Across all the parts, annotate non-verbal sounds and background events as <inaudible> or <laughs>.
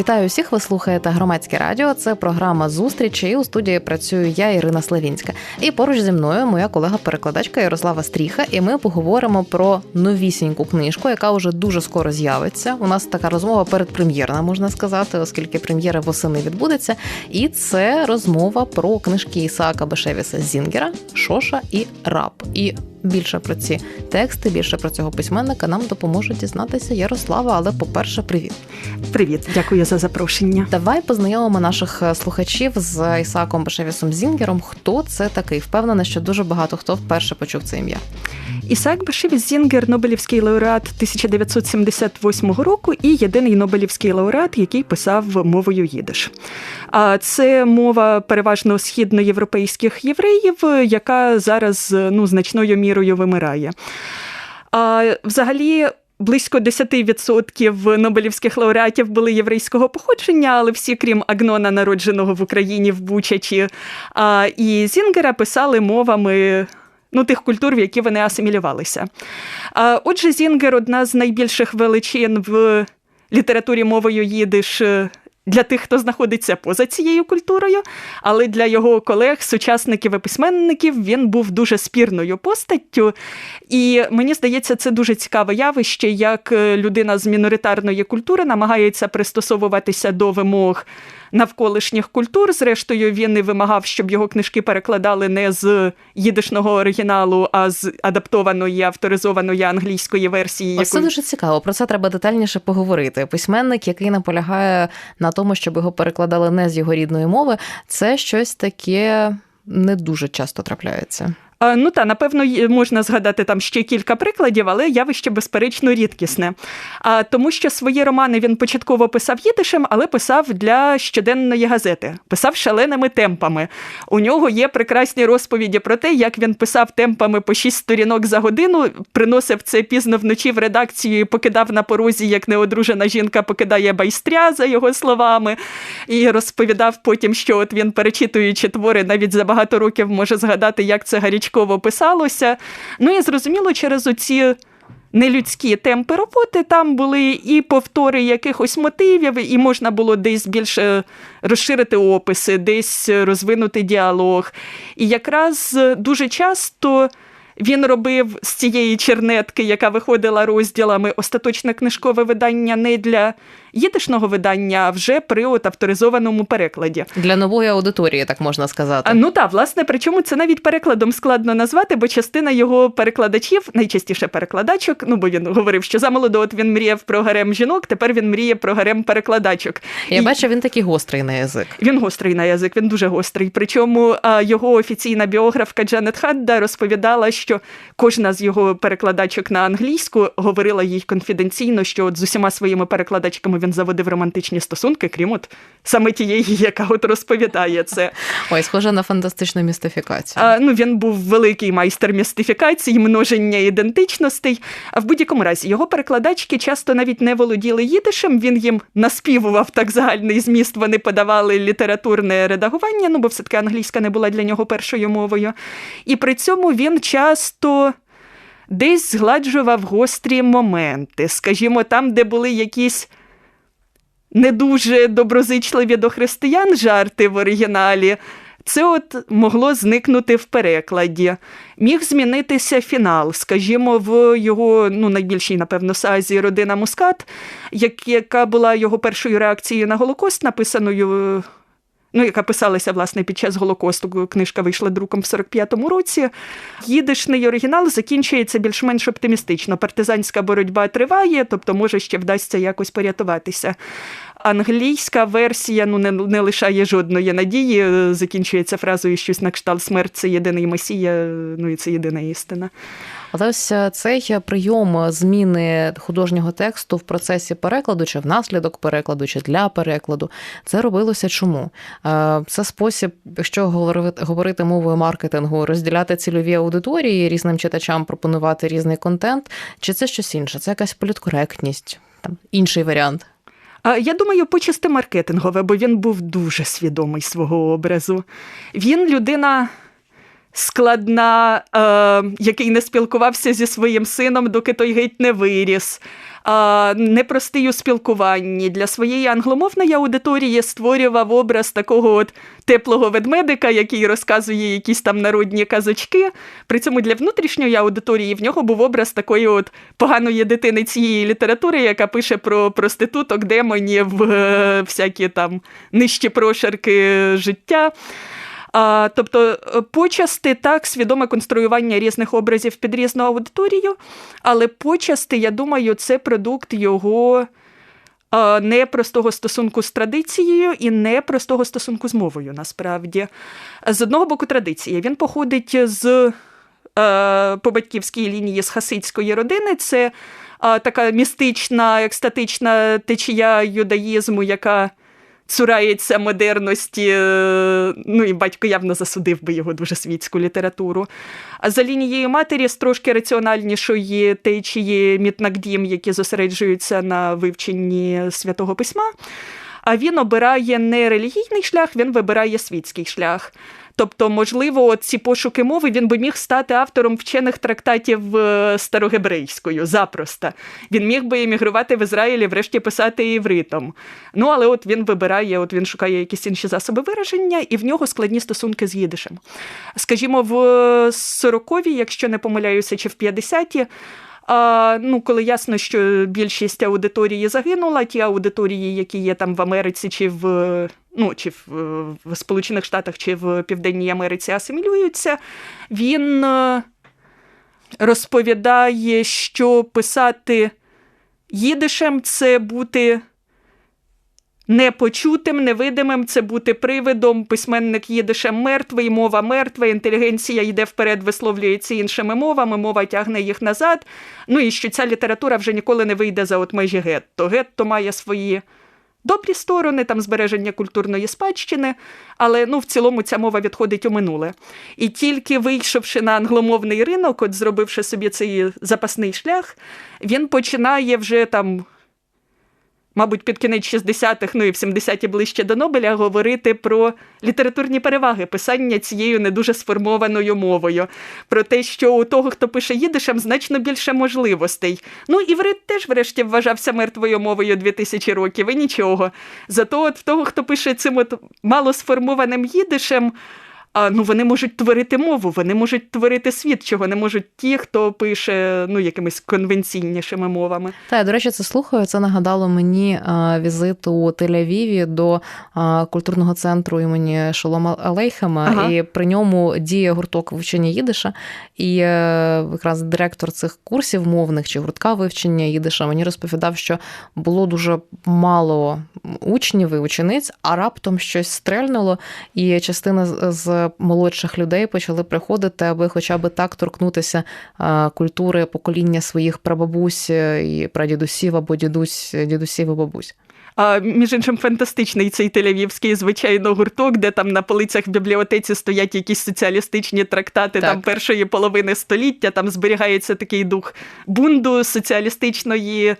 Вітаю всіх. Ви слухаєте громадське радіо. Це програма зустрічі. І у студії працюю я, Ірина Славінська. І поруч зі мною моя колега-перекладачка Ярослава Стріха. І ми поговоримо про новісіньку книжку, яка вже дуже скоро з'явиться. У нас така розмова передпрем'єрна, можна сказати, оскільки прем'єра восени відбудеться. І це розмова про книжки Ісаака Бешевіса Зінгера, Шоша і Раб. І більше про ці тексти, більше про цього письменника нам допоможе дізнатися Ярослава. Але, по-перше, привіт. Привіт, дякую за запрошення. Давай познайомимо наших е, слухачів з Ісаком Бешевісом Зінгером. Хто це такий? Впевнена, що дуже багато хто вперше почув це ім'я. Ісаак Бешевіс Зінгер, Нобелівський лауреат 1978 року і єдиний Нобелівський лауреат, який писав мовою їдиш. А це мова переважно східноєвропейських євреїв, яка зараз ну значною мірою вимирає. А взагалі. Близько 10% Нобелівських лауреатів були єврейського походження, але всі, крім Агнона, народженого в Україні в Бучачі, і Зінгера писали мовами ну, тих культур, в які вони асимілювалися. Отже, Зінгер одна з найбільших величин в літературі мовою їдиш для тих, хто знаходиться поза цією культурою, але для його колег, сучасників і письменників він був дуже спірною постаттю. І мені здається, це дуже цікаве явище, як людина з міноритарної культури намагається пристосовуватися до вимог навколишніх культур. Зрештою, він і вимагав, щоб його книжки перекладали не з їдишного оригіналу, а з адаптованої авторизованої англійської версії. Ось це дуже цікаво. Про це треба детальніше поговорити. Письменник, який наполягає на тому, щоб його перекладали не з його рідної мови, це щось таке не дуже часто трапляється. Ну та напевно можна згадати там ще кілька прикладів, але явище безперечно рідкісне. А тому, що свої романи він початково писав їдишем, але писав для щоденної газети, писав шаленими темпами. У нього є прекрасні розповіді про те, як він писав темпами по шість сторінок за годину, приносив це пізно вночі в редакцію і покидав на порозі, як неодружена жінка покидає байстря, за його словами, і розповідав потім, що от він, перечитуючи твори, навіть за багато років може згадати, як це гарячково писалося. Ну і зрозуміло, через оці. Нелюдські темпи роботи там були і повтори якихось мотивів, і можна було десь більше розширити описи, десь розвинути діалог. І якраз дуже часто він робив з цієї чернетки, яка виходила розділами, остаточне книжкове видання не для їдишного видання, вже при от авторизованому перекладі. Для нової аудиторії, так можна сказати. Ну так, власне, причому це навіть перекладом складно назвати, бо частина його перекладачів, найчастіше перекладачок, ну бо він говорив, що замолоду от він мріяв про гарем жінок, тепер він мріє про гарем перекладачок. Я І... бачу, він такий гострий на язик. Він гострий на язик, він дуже гострий. Причому його офіційна біографка Джанет Хадда розповідала, що кожна з його перекладачок на англійську говорила їй конфіденційно, що от з усіма своїми перекладачками він заводив романтичні стосунки, крім от саме тієї, яка от розповідає це. Ой, схоже на фантастичну містифікацію. А, Ну він був великий майстер містифікації, множення ідентичностей. А в будь-якому разі його перекладачки часто навіть не володіли їдишем. Він їм наспівував так загальний зміст. Вони подавали літературне редагування. Ну бо все таки англійська не була для нього першою мовою. І при цьому він часто. Десь згладжував гострі моменти, скажімо, там, де були якісь не дуже доброзичливі до християн жарти в оригіналі. Це от могло зникнути в перекладі. Міг змінитися фінал, скажімо, в його ну, найбільшій, напевно, сазі родина Мускат, яка була його першою реакцією на Голокост, написаною ну, яка писалася власне під час Голокосту. Книжка вийшла друком в 45-му році. Їдишний оригінал закінчується більш-менш оптимістично. Партизанська боротьба триває, тобто, може, ще вдасться якось порятуватися. Англійська версія ну не не лишає жодної надії. Закінчується фразою щось на кшталт смерть це єдиний месія, ну і це єдина істина. Але ось е, цей прийом зміни художнього тексту в процесі перекладу, чи внаслідок перекладу, чи для перекладу, це робилося чому? Е, це спосіб, якщо говорити мовою маркетингу, розділяти цільові аудиторії різним читачам, пропонувати різний контент, чи це щось інше? Це якась політкоректність, там інший варіант. Я думаю, почасти маркетингове, бо він був дуже свідомий свого образу. Він людина. Складна, е, який не спілкувався зі своїм сином, доки той геть не виріс, непростий у спілкуванні. Для своєї англомовної аудиторії створював образ такого от теплого ведмедика, який розказує якісь там народні казочки. При цьому для внутрішньої аудиторії в нього був образ такої от поганої дитини цієї літератури, яка пише про проституток, демонів, е, всякі там нижчі прошарки життя. А, Тобто, почасти так, свідоме конструювання різних образів під різну аудиторію, але почасти, я думаю, це продукт його непростого стосунку з традицією і непростого стосунку з мовою, насправді. З одного боку, традиція. Він походить з е, по батьківській лінії з хасидської родини. Це така містична, екстатична течія юдаїзму, яка цурається модерності. е, Ну і батько явно засудив би його дуже світську літературу. А за лінією матері з трошки раціональнішої течії Мітнагдім, які зосереджуються на вивченні святого письма. А він обирає не релігійний шлях, він вибирає світський шлях. Тобто, можливо, ці пошуки мови він би міг стати автором вчених трактатів е, старогебрейською запросто. Він міг би емігрувати в Ізраїлі, врешті писати івритом. Ну, але от він вибирає, от він шукає якісь інші засоби вираження, і в нього складні стосунки з їдишем. Скажімо, в 40-ві, якщо не помиляюся, чи в 50-ті, а, ну, коли ясно, що більшість аудиторії загинула, ті аудиторії, які є там в Америці, чи в ну, чи в, в Сполучених Штатах, чи в Південній Америці асимілюються, він е, розповідає, що писати їдишем це бути. Непочутим, невидимим це бути привидом, письменник їдише мертвий, мова мертва, інтелігенція йде вперед, висловлюється іншими мовами, мова тягне їх назад. Ну і що ця література вже ніколи не вийде за от межі гетто. Гетто має свої добрі сторони, там збереження культурної спадщини, але ну, в цілому ця мова відходить у минуле. І тільки вийшовши на англомовний ринок, от зробивши собі цей запасний шлях, він починає вже там. Мабуть, під кінець 60-х, ну і в 70-ті ближче до Нобеля, говорити про літературні переваги писання цією не дуже сформованою мовою, про те, що у того, хто пише їдишем, значно більше можливостей. Ну, іврит теж, врешті, вважався мертвою мовою 2000 років, і нічого. Зато от в того, хто пише цим от мало сформованим їдишем, ну, вони можуть творити мову, вони можуть творити світ, чого не можуть ті, хто пише ну, якимись конвенційнішими мовами. Та я, до речі, це слухаю. Це нагадало мені а, візит у Тель-Авіві до а, культурного центру імені Шолома Алейхема, ага. і при ньому діє гурток вивчення їдиша. І е, якраз директор цих курсів мовних чи гуртка вивчення їдиша мені розповідав, що було дуже мало учнів і учениць, а раптом щось стрельнуло, і частина з молодших людей почали приходити, аби хоча б так торкнутися культури покоління своїх прабабусь і прадідусів або дідусь, дідусів і бабусь. А, Між іншим, фантастичний цей тель звичайно, гурток, де там на полицях в бібліотеці стоять якісь соціалістичні трактати так. там першої половини століття. Там зберігається такий дух бунду соціалістичної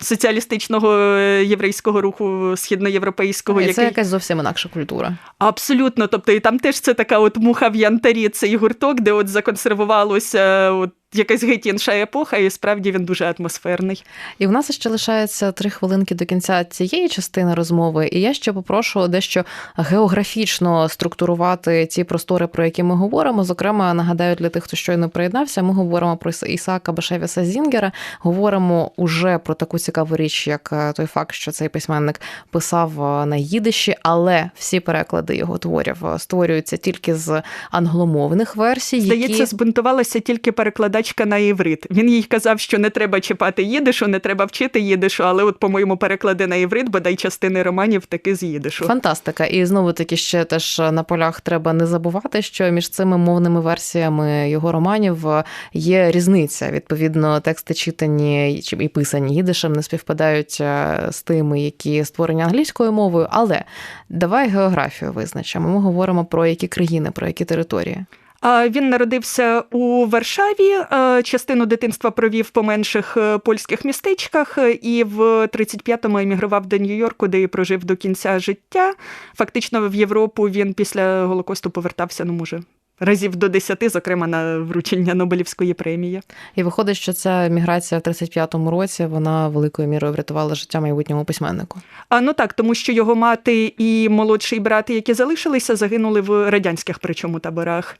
соціалістичного е, єврейського руху східноєвропейського. І Це який... якась зовсім інакша культура. Абсолютно. Тобто, і там теж це така от муха в янтарі, цей гурток, де от законсервувалося от якась геть інша епоха, і справді він дуже атмосферний. І в нас ще лишається три хвилинки до кінця цієї частини розмови. І я ще попрошу дещо географічно структурувати ті простори, про які ми говоримо. Зокрема, нагадаю для тих, хто щойно приєднався, ми говоримо про Ісака Башевіса Зінгера. Говоримо уже про таку цікаву річ, як е, той факт, що цей письменник писав е, на їдиші, але всі переклади його творів е, створюються тільки з англомовних версій. Здається, які... збунтувалася тільки перекладання перекладачка на іврит. Він їй казав, що не треба чіпати їдишу, не треба вчити їдишу, але от, по-моєму, переклади на іврит, бодай частини романів таки з їдишу. Фантастика. І знову таки ще теж на полях треба не забувати, що між цими мовними версіями його романів є різниця. Відповідно, тексти читані і писані їдишем не співпадають е, з тими, які створені англійською мовою. Але давай географію визначимо. Ми говоримо про які країни, про які території. Він народився у Варшаві. е, Частину дитинства провів по менших е, польських містечках е, і в 35-му емігрував до Нью-Йорку, де і прожив до кінця життя. Фактично в Європу він після Голокосту повертався, ну може. Разів до 10, зокрема на вручення Нобелівської премії. І виходить, що ця міграція в 35-му році вона великою мірою врятувала життя майбутньому письменнику. А ну так, тому що його мати і молодший брат, які залишилися, загинули в радянських причому таборах.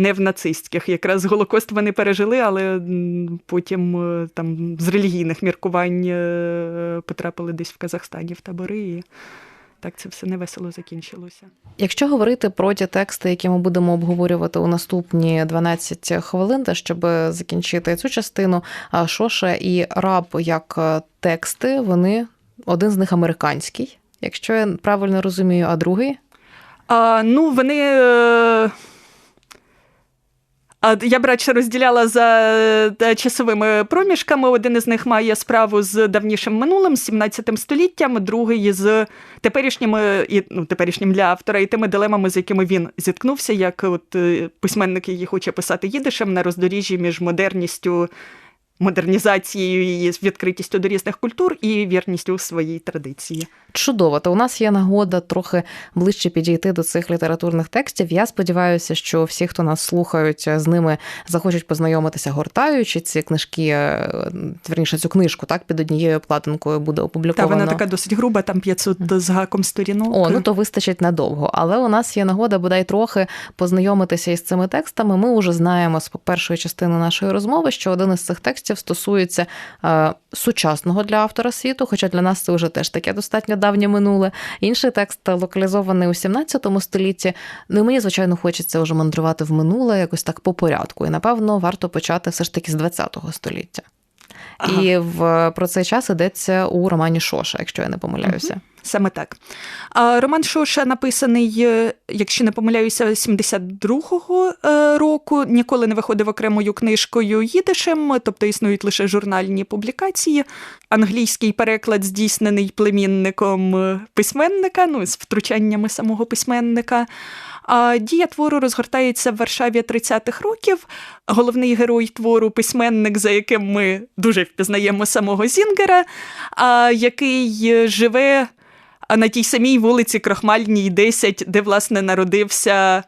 Не в нацистських. Якраз Голокост вони пережили, але потім е, там з релігійних міркувань е, потрапили десь в Казахстані в табори. І так це все невесело закінчилося. Якщо говорити про ті тексти, які ми будемо обговорювати у наступні 12 хвилин, та щоб закінчити цю частину, Шоша і Раб як е, тексти, вони один з них американський, якщо я правильно розумію, а другий А, ну, вони. Я б радше розділяла за е, часовими проміжками. Один із них має справу з давнішим минулим, з 17 століттям, другий з теперішніми і ну, теперішнім для автора і тими дилемами, з якими він зіткнувся, як от е, письменник, який хоче писати їдишем на роздоріжжі між модерністю, модернізацією і відкритістю до різних культур і вірністю своїй традиції. Чудово, то у нас є нагода трохи ближче підійти до цих літературних текстів. Я сподіваюся, що всі, хто нас слухають, з ними захочуть познайомитися, гортаючи ці книжки, е, верніше цю книжку, так під однією обкладинкою буде Та вона така досить груба, там 500 з гаком сторінок. О, ну то вистачить надовго. Але у нас є нагода бодай трохи познайомитися із цими текстами. Ми вже знаємо з першої частини нашої розмови, що один із цих текстів стосується е, сучасного для автора світу, хоча для нас це вже теж таке достатньо давнє минуле. Інший текст локалізований у 17 столітті. Ну і мені, звичайно, хочеться вже мандрувати в минуле якось так по порядку. І напевно варто почати все ж таки з 20 століття. Ага. І в про цей час йдеться у романі Шоша, якщо я не помиляюся. Саме так. Роман Шоша написаний, е, якщо не помиляюся, 72-го е, року. Ніколи не виходив окремою книжкою їдишем, тобто існують лише журнальні публікації. Англійський переклад здійснений племінником е, письменника, ну з втручаннями самого письменника. Дія твору розгортається в Варшаві 30-х років. Головний герой твору письменник, за яким ми дуже впізнаємо самого Зінгера, який живе на тій самій вулиці Крохмальній, 10, де, власне, народився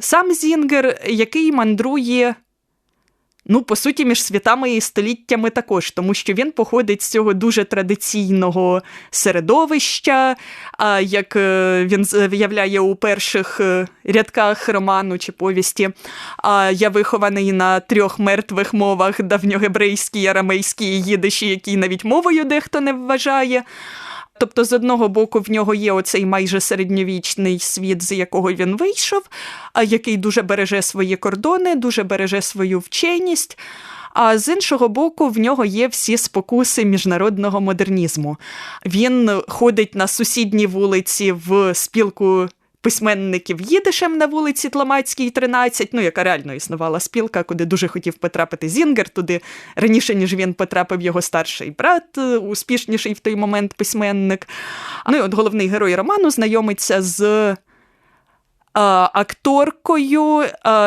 сам Зінгер, який мандрує. Ну, по суті, між світами і століттями також, тому що він походить з цього дуже традиційного середовища, як е, він виявляє у перших е, рядках роману чи повісті. Я вихований на трьох мертвих мовах давньогебрейській, арамейській і їдиші, які навіть мовою дехто не вважає. Тобто, з одного боку, в нього є оцей майже середньовічний світ, з якого він вийшов, який дуже береже свої кордони, дуже береже свою вченість. А з іншого боку, в нього є всі спокуси міжнародного модернізму. Він ходить на сусідні вулиці в спілку письменників їдишем на вулиці Тламацькій, 13, ну, яка реально існувала спілка, куди дуже хотів потрапити Зінгер, туди раніше, ніж він потрапив його старший брат, е, успішніший в той момент письменник. Ну і от головний герой роману знайомиться з. А, Акторкою,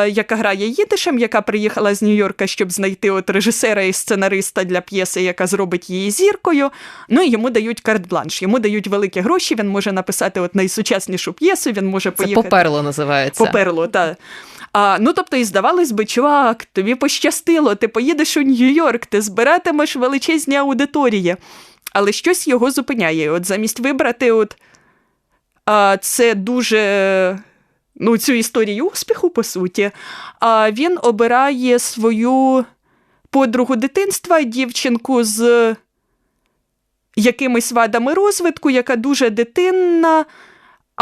яка грає їдишем, яка приїхала з Нью-Йорка, щоб знайти от режисера і сценариста для п'єси, яка зробить її зіркою. Ну і йому дають карт-бланш, йому дають великі гроші. Він може написати от найсучаснішу п'єсу. Він може Це поїхати поперло називається. Поперло, так. А, ну, тобто, і здавалось би, чувак, тобі пощастило, ти поїдеш у Нью-Йорк, ти збиратимеш величезні аудиторії. Але щось його зупиняє. От замість вибрати, от, а, це дуже. Ну, цю історію успіху, по суті, а він обирає свою подругу дитинства, дівчинку з якимись вадами розвитку, яка дуже дитинна,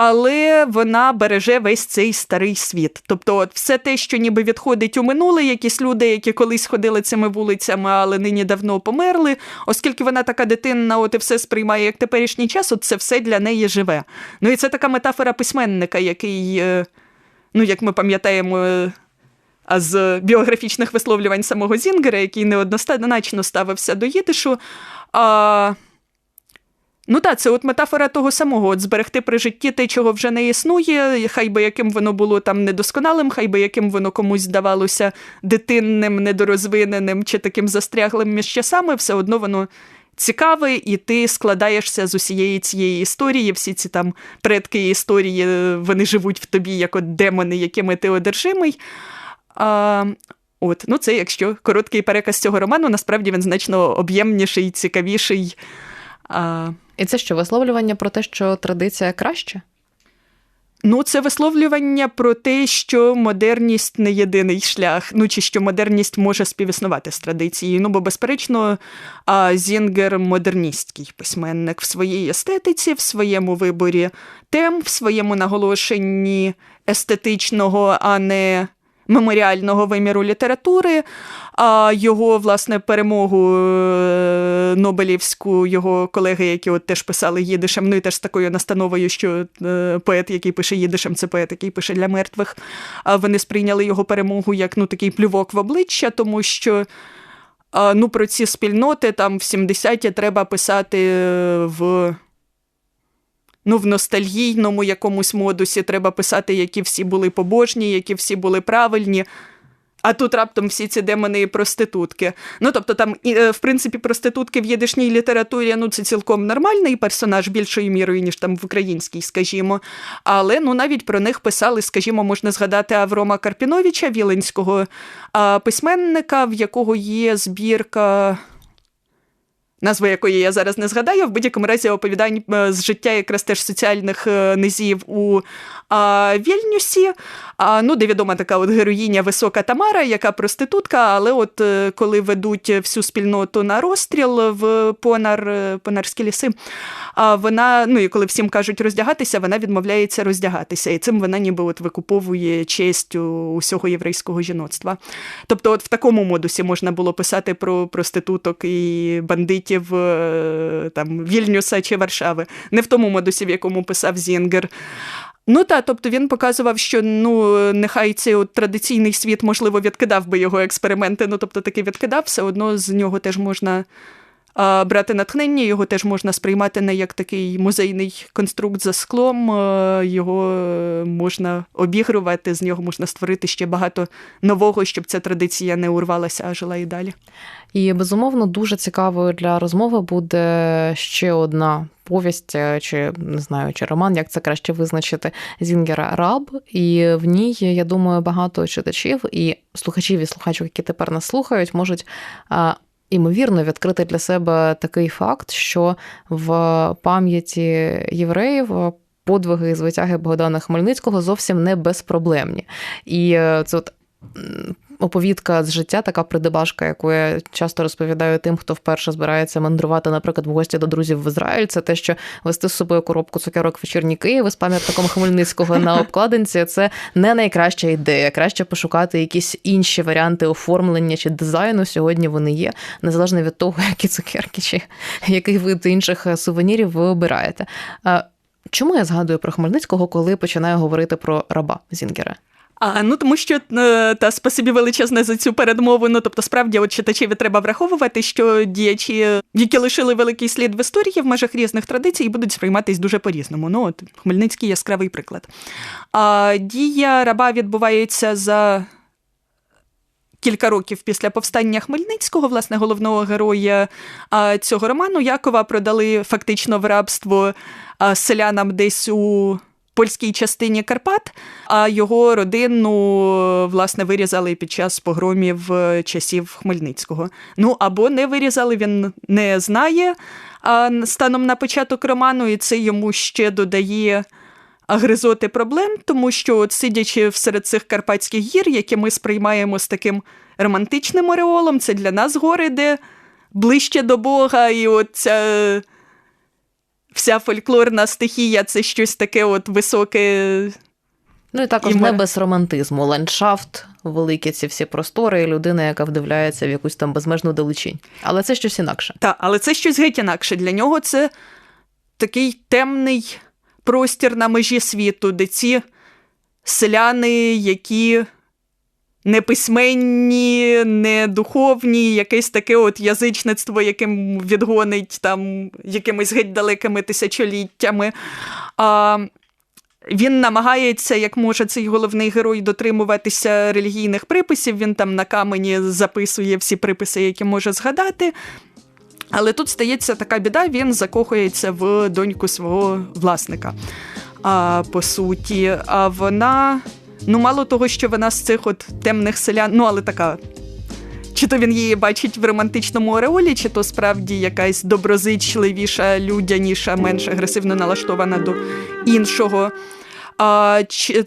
але вона береже весь цей старий світ. Тобто, от все те, що ніби відходить у минуле, якісь люди, які колись ходили цими вулицями, але нині давно померли, оскільки вона така дитинна, от і все сприймає як теперішній час, от це все для неї живе. Ну і це така метафора письменника, який, е, ну як ми пам'ятаємо. е, А з біографічних висловлювань самого Зінгера, який неоднозначно ставився до їдишу, а, Ну так, це от метафора того самого: от зберегти при житті те, чого вже не існує, хай би яким воно було там недосконалим, хай би яким воно комусь здавалося дитинним, недорозвиненим чи таким застряглим між часами, все одно воно цікаве, і ти складаєшся з усієї цієї історії. Всі ці там предки історії вони живуть в тобі як от демони, якими ти одержимий. А, От, ну це якщо короткий переказ цього роману, насправді він значно об'ємніший, цікавіший. А... І це що, висловлювання про те, що традиція краще? Ну, це висловлювання про те, що модерність не єдиний шлях, ну чи що модерність може співіснувати з традицією. Ну, бо, безперечно, Зінгер модерністський письменник в своїй естетиці, в своєму виборі тем, в своєму наголошенні естетичного, а не меморіального виміру літератури, а його власне перемогу е, Нобелівську його колеги, які от теж писали їдишем, ну і теж з такою настановою, що е, поет, який пише їдишем, це поет, який пише для мертвих. Вони сприйняли його перемогу як ну такий плювок в обличчя, тому що. Ну, про ці спільноти там в 70-ті треба писати в ну, в ностальгійному якомусь модусі треба писати, які всі були побожні, які всі були правильні. А тут раптом всі ці демони і проститутки. Ну, тобто, там, е, в принципі, проститутки в єдишній літературі ну, це цілком нормальний персонаж більшою мірою, ніж там в українській, скажімо. Але ну, навіть про них писали, скажімо, можна згадати Аврома Карпіновича, віленського письменника, в якого є збірка назви якої я зараз не згадаю, в будь-якому разі оповідань е, з життя якраз теж соціальних е, низів у а, Вільнюсі. А, ну, Де відома така от героїня Висока Тамара, яка проститутка, але от е, коли ведуть всю спільноту на розстріл в Понар, Понарські ліси, а вона, ну і коли всім кажуть роздягатися, вона відмовляється роздягатися. І цим вона ніби от викуповує честь усього єврейського жіноцтва. Тобто, от в такому модусі можна було писати про проституток і бандитів модусів е, там, Вільнюса чи Варшави, не в тому модусі, в якому писав Зінгер. Ну так, тобто він показував, що ну нехай цей от традиційний світ, можливо, відкидав би його експерименти. Ну тобто таки відкидав, все одно з нього теж можна брати натхнення, його теж можна сприймати не як такий музейний конструкт за склом, його можна обігрувати, з нього можна створити ще багато нового, щоб ця традиція не урвалася, а жила і далі. І безумовно дуже цікавою для розмови буде ще одна повість, е, чи не знаю, чи роман, як це краще визначити Зінгера Раб. І в ній, я думаю, багато читачів і слухачів і слухачок, які тепер нас слухають, можуть. Імовірно, відкрити для себе такий факт, що в пам'яті євреїв подвиги і звитяги Богдана Хмельницького зовсім не безпроблемні. І е, це от оповідка з життя, така придебашка, яку я часто розповідаю тим, хто вперше збирається мандрувати, наприклад, в гості до друзів в Ізраїль. Це те, що вести з собою коробку цукерок вечірні Києви з пам'ятником Хмельницького на обкладинці. Це не найкраща ідея. Краще пошукати якісь інші варіанти оформлення чи дизайну. Сьогодні вони є, незалежно від того, які цукерки чи який вид інших сувенірів ви обираєте. Чому я згадую про Хмельницького, коли починаю говорити про раба Зінгера? А ну тому що е, та спасибі величезне за цю передмову. Ну тобто, справді, от читачеві треба враховувати, що діячі, які лишили великий слід в історії в межах різних традицій, будуть сприйматись дуже по-різному. Ну от Хмельницький яскравий приклад. А дія раба відбувається за. Кілька років після повстання Хмельницького, власне, головного героя цього роману Якова продали фактично в рабство селянам десь у польській частині Карпат, а його родину власне вирізали під час погромів е, часів Хмельницького. Ну або не вирізали, він не знає станом на початок роману, і це йому ще додає. Гризоти проблем, тому що, от, сидячи всеред цих Карпатських гір, які ми сприймаємо з таким романтичним ореолом, це для нас гори, де ближче до Бога, і от ця вся фольклорна стихія це щось таке от високе. Ну і також і не без романтизму. Ландшафт, великі ці всі простори, і людина, яка вдивляється в якусь там безмежну далечінь. Але це щось інакше. Так, але це щось геть інакше. Для нього це такий темний простір на межі світу, де ці селяни, які не письменні, не духовні, якесь таке от язичництво, яким відгонить там якимись геть далекими тисячоліттями. А, він намагається, як може цей головний герой, дотримуватися релігійних приписів. Він там на камені записує всі приписи, які може згадати. Але тут стається така біда, він закохується в доньку свого власника. А, По суті, а вона, ну, мало того, що вона з цих от темних селян, ну, але така. Чи то він її бачить в романтичному ореолі, чи то справді якась доброзичливіша, людяніша, менш агресивно налаштована до іншого. А, чи...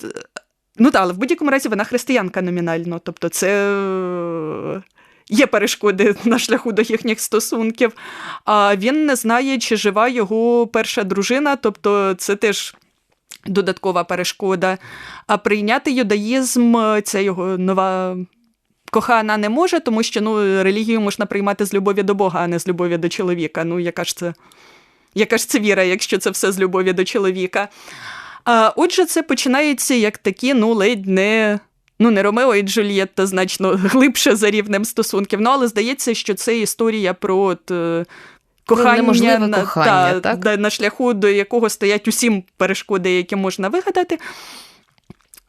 Ну так, але в будь-якому разі вона християнка номінально. Тобто, це є перешкоди на шляху до їхніх стосунків. А він не знає, чи жива його перша дружина, тобто це теж. Додаткова перешкода. А прийняти юдаїзм це його нова кохана не може, тому що ну, релігію можна приймати з любові до Бога, а не з любові до чоловіка. Ну, яка ж це яка ж це віра, якщо це все з любові до чоловіка? А, Отже, це починається як такі, ну, ледь не ну не Ромео і Джульєтта значно глибше за рівнем стосунків. Ну, але здається, що це історія про от, кохання, на, кохання та, так? на шляху, до якого стоять усім перешкоди, які можна вигадати.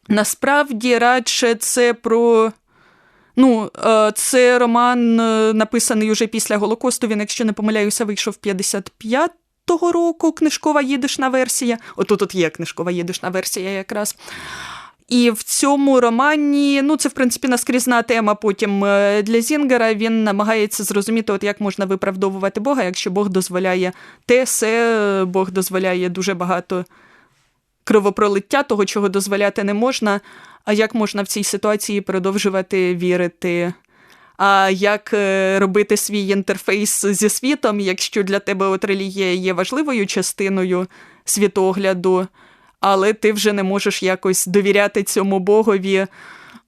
Насправді, радше це про. Ну, е, це роман е, написаний уже після Голокосту. Він, якщо не помиляюся, вийшов 55-го року книжкова їдишна версія. Отут тут є книжкова їдишна версія якраз. І в цьому романі, ну це в принципі наскрізна тема. Потім е, для Зінгера він намагається зрозуміти, от як можна виправдовувати Бога, якщо Бог дозволяє те, все Бог дозволяє дуже багато кровопролиття, того, чого дозволяти не можна. А як можна в цій ситуації продовжувати вірити? А як е, робити свій інтерфейс зі світом, якщо для тебе от релігія є важливою частиною світогляду? Але ти вже не можеш якось довіряти цьому богові.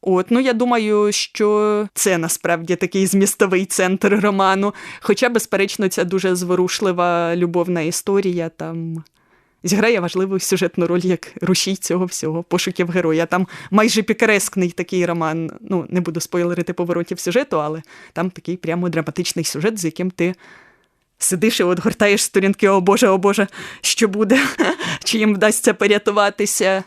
От, ну я думаю, що це насправді такий змістовий центр роману. Хоча, безперечно, ця дуже зворушлива любовна історія там. Зіграє важливу сюжетну роль як рушій цього всього, пошуків героя. Там майже пікарескний такий роман. Ну, не буду спойлерити поворотів сюжету, але там такий прямо драматичний сюжет, з яким ти Сидиш і от гортаєш сторінки, о Боже, о Боже, що буде, <laughs> чи їм вдасться порятуватися.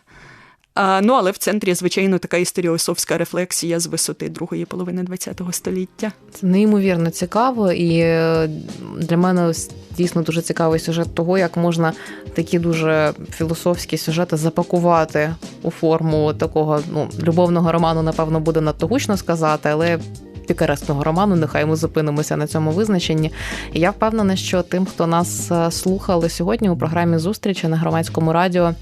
А, Ну, але в центрі, звичайно, така історіосовська рефлексія з висоти другої половини ХХ століття. Це неймовірно цікаво, і е, для мене дійсно дуже цікавий сюжет того, як можна такі дуже філософські сюжети запакувати у форму такого ну, любовного роману, напевно, буде надто гучно сказати, але пікаресного роману. Нехай ми зупинимося на цьому визначенні. І я впевнена, що тим, хто нас е, слухали сьогодні у програмі зустрічі на громадському радіо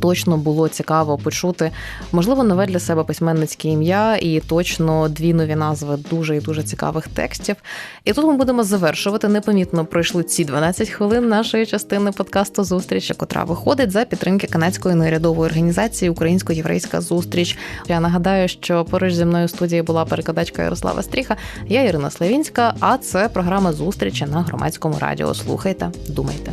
точно було цікаво почути, можливо, нове для себе письменницьке ім'я, і точно дві нові назви дуже і дуже цікавих текстів. І тут ми будемо завершувати. Непомітно пройшли ці 12 хвилин нашої частини подкасту Зустріч, котра виходить за підтримки канадської неурядової організації Українсько-єврейська зустріч. Я нагадаю, що поруч зі мною в студії була перекладачка Ярослава Стріха. Я Ірина Славінська. А це програма зустрічі на громадському радіо. Слухайте, думайте.